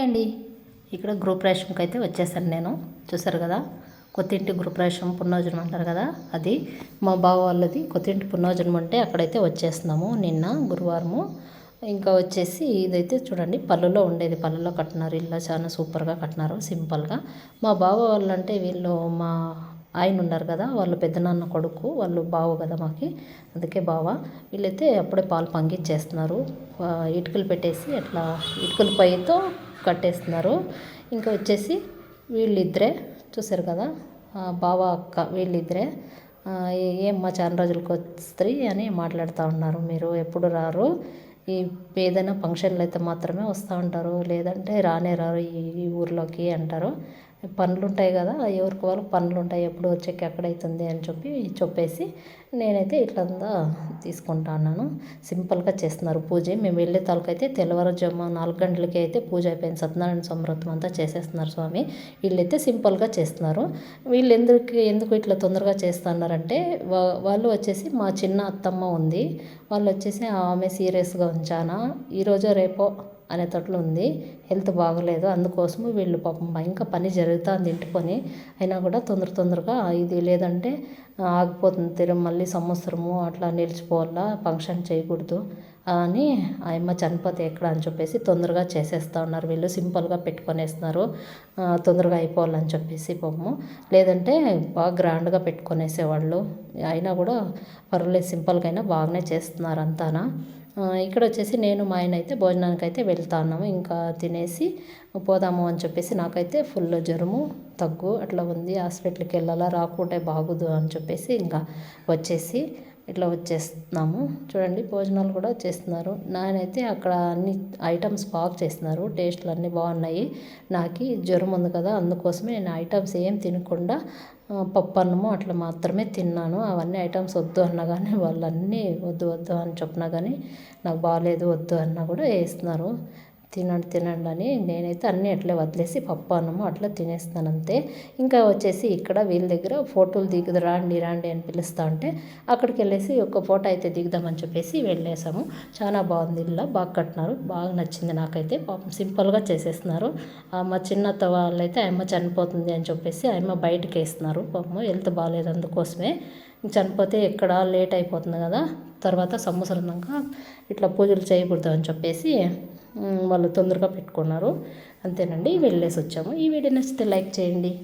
అండి. ఇక్కడ గృహప్రవేశంకి అయితే వచ్చేసాను నేను. చూసారు కదా? కొత్తింటి గృహప్రవేశం రేషన్ అంటారు కదా? అది మా బావ వాళ్ళది కొత్తింటి పున్నోజనం అంటే అక్కడైతే వచ్చేస్తున్నాము నిన్న గురువారము. ఇంకా వచ్చేసి ఇదైతే చూడండి పళ్ళులో ఉండేది. పళ్ళులో కట్టినారు. ఇల్లు చాలా సూపర్గా కట్టినారు. సింపుల్గా. మా బావ వాళ్ళంటే వీళ్ళు మా ఆయన ఉన్నారు కదా వాళ్ళు పెద్దనాన్న కొడుకు వాళ్ళు బావ కదా మాకి. అందుకే బావ. వీళ్ళైతే అప్పుడే పాలు పంగిచ్చేస్తున్నారు ఇటుకలు పెట్టేసి అట్లా ఇటుకల పైతో కట్టేస్తున్నారు. ఇంకా వచ్చేసి వీళ్ళిద్దరే చూసారు కదా బావ అక్క వీళ్ళిద్దరే. ఏమ్మా చాలా రోజులకు వస్తుంది అని మాట్లాడుతూ ఉన్నారు. మీరు ఎప్పుడు రారు. ఈ ఏదైనా ఫంక్షన్లు అయితే మాత్రమే వస్తూ ఉంటారు. లేదంటే రానే రారు ఈ ఊర్లోకి అంటారు. పనులు ఉంటాయి కదా ఎవరికి వాళ్ళు పనులు ఉంటాయి ఎప్పుడు వచ్చేకి ఎక్కడైతుంది అని చెప్పి చెప్పేసి నేనైతే ఇట్లంతా తీసుకుంటాను సింపుల్గా చేస్తున్నారు పూజ. మేము వెళ్ళే తాలకైతే తెల్లవారుజాము నాలుగు గంటలకి అయితే పూజ అయిపోయింది. సత్యనారాయణ సంవ్రతం అంతా చేసేస్తున్నారు స్వామి. వీళ్ళైతే సింపుల్గా చేస్తున్నారు. వీళ్ళు ఎందుకు ఎందుకు ఇట్లా తొందరగా చేస్తున్నారంటే వాళ్ళు వచ్చేసి మా చిన్న అత్తమ్మ ఉంది. వాళ్ళు వచ్చేసి ఆమె సీరియస్గా ఉంచానా. ఈరోజో రేపో అనేటట్లు ఉంది. హెల్త్ బాగలేదు. అందుకోసము వీళ్ళు పాపం ఇంకా పని జరుగుతుంది ఇంటి పని అయినా కూడా తొందర తొందరగా ఇది లేదంటే ఆగిపోతుంది. తిరుగు మళ్ళీ సంవత్సరము అట్లా నిలిచిపోవాలా ఫంక్షన్ చేయకూడదు అని ఆయమ్మ చనిపోతే ఎక్కడ అని చెప్పేసి తొందరగా చేసేస్తూ ఉన్నారు. వీళ్ళు సింపుల్గా పెట్టుకొనేస్తున్నారు. తొందరగా అయిపోవాలని చెప్పేసి పాపము. లేదంటే బాగా గ్రాండ్గా పెట్టుకొనేసేవాళ్ళు. అయినా కూడా పర్వాలేదు సింపుల్గా అయినా బాగానే చేస్తున్నారు అంతానా ఇక్కడ వచ్చేసి నేను మా ఆయన అయితే భోజనానికి అయితే వెళ్తా ఉన్నాము. ఇంకా తినేసి పోదాము అని చెప్పేసి నాకైతే ఫుల్ జ్వరము. తగ్గు అట్లా ఉంది హాస్పిటల్కి వెళ్ళాలా రాకుంటే బాగోదు అని చెప్పేసి ఇంకా వచ్చేసి ఇట్లా వచ్చేస్తున్నాము. చూడండి భోజనాలు కూడా చేస్తున్నారు నానైతే అక్కడ అన్ని ఐటమ్స్ బాగా చేస్తున్నారు. టేస్ట్లు అన్నీ బాగున్నాయి. నాకు జ్వరం ఉంది కదా అందుకోసమే నేను ఐటమ్స్ ఏం తినకుండా పప్పు అన్నము అట్లా మాత్రమే తిన్నాను. అవన్నీ ఐటమ్స్ వద్దు అన్నా కానీ వాళ్ళన్నీ వద్దు వద్దు అని చెప్పినా కానీ నాకు బాగాలేదు వద్దు అన్నా కూడా వేస్తున్నారు. తినండి తినండి అని నేనైతే అన్నీ అట్లే వదిలేసి పప్పు అన్నము అట్లా తినేస్తాను అంతే. ఇంకా వచ్చేసి ఇక్కడ వీళ్ళ దగ్గర ఫోటోలు దిగుదు రాండి రాండి అని పిలుస్తా ఉంటే అక్కడికి వెళ్ళేసి ఒక ఫోటో అయితే దిగుదామని చెప్పేసి వెళ్ళేసాము. చాలా బాగుంది ఇల్లు బాగా కట్టినారు బాగా నచ్చింది నాకైతే. పాపం సింపుల్గా చేసేస్తున్నారు. ఆ మా చిన్నత్త వాళ్ళైతే అమ్మ చనిపోతుంది అని చెప్పేసి అమ్మ బయటకు వేస్తున్నారు. పాపం హెల్త్ బాగాలేదు అందుకోసమే. చనిపోతే ఎక్కడ లేట్ అయిపోతుంది కదా తర్వాత సంవత్సరం దాకా ఇట్లా పూజలు చేయకూడదు అని చెప్పేసి వాళ్ళు తొందరగా పెట్టుకున్నారు. అంతేనండి వెళ్ళేసి వచ్చాము. ఈ వీడియో నచ్చితే లైక్ చేయండి.